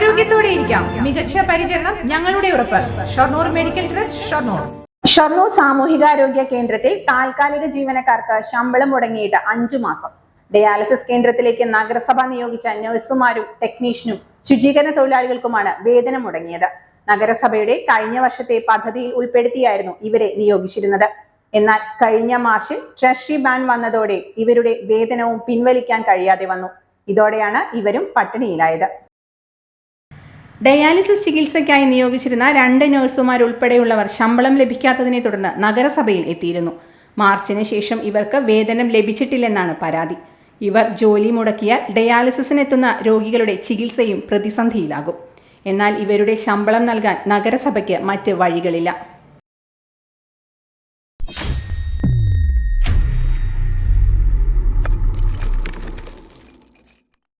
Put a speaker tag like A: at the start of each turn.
A: ആരോഗ്യത്തോടെ ഇരിക്കാം മികച്ച പരിചരണം ഞങ്ങളുടെ ഉറപ്പ്. Shoranur medical trust Shoranur.
B: Shoranur സാമൂഹികാരോഗ്യ കേന്ദ്രത്തിൽ താൽക്കാലിക ജീവനക്കാർക്ക് ശമ്പളം മുടങ്ങിയിട്ട് അഞ്ചു മാസം. ഡയാലിസിസ് കേന്ദ്രത്തിലേക്ക് നഗരസഭ നിയോഗിച്ച നഴ്സുമാരും ടെക്നീഷ്യനും ശുചീകരണ തൊഴിലാളികൾക്കുമാണ് വേതനം മുടങ്ങിയത്. നഗരസഭയുടെ കഴിഞ്ഞ വർഷത്തെ പദ്ധതിയിൽ ഉൾപ്പെടുത്തിയായിരുന്നു ഇവരെ നിയോഗിച്ചിരുന്നത്. എന്നാൽ കഴിഞ്ഞ മാർച്ചിൽ ട്രഷറി ബാൻ വന്നതോടെ ഇവരുടെ വേതനവും പിൻവലിക്കാൻ കഴിയാതെ വന്നു. ഇതോടെയാണ് ഇവരും പട്ടിണിയിലായത്.
A: ഡയാലിസിസ് ചികിത്സയ്ക്കായി നിയോഗിച്ചിരുന്ന രണ്ട് നഴ്സുമാർ ഉൾപ്പെടെയുള്ളവർ ശമ്പളം ലഭിക്കാത്തതിനെ തുടർന്ന് നഗരസഭയിൽ എത്തിയിരുന്നു. മാർച്ചിന് ശേഷം ഇവർക്ക് വേതനം ലഭിച്ചിട്ടില്ലെന്നാണ് പരാതി. ഇവർ ജോലി മുടക്കിയാൽ ഡയാലിസിസിനെത്തുന്ന രോഗികളുടെ ചികിത്സയും പ്രതിസന്ധിയിലാകും. എന്നാൽ ഇവരുടെ ശമ്പളം നൽകാൻ നഗരസഭയ്ക്ക് മറ്റ് വഴികളില്ല.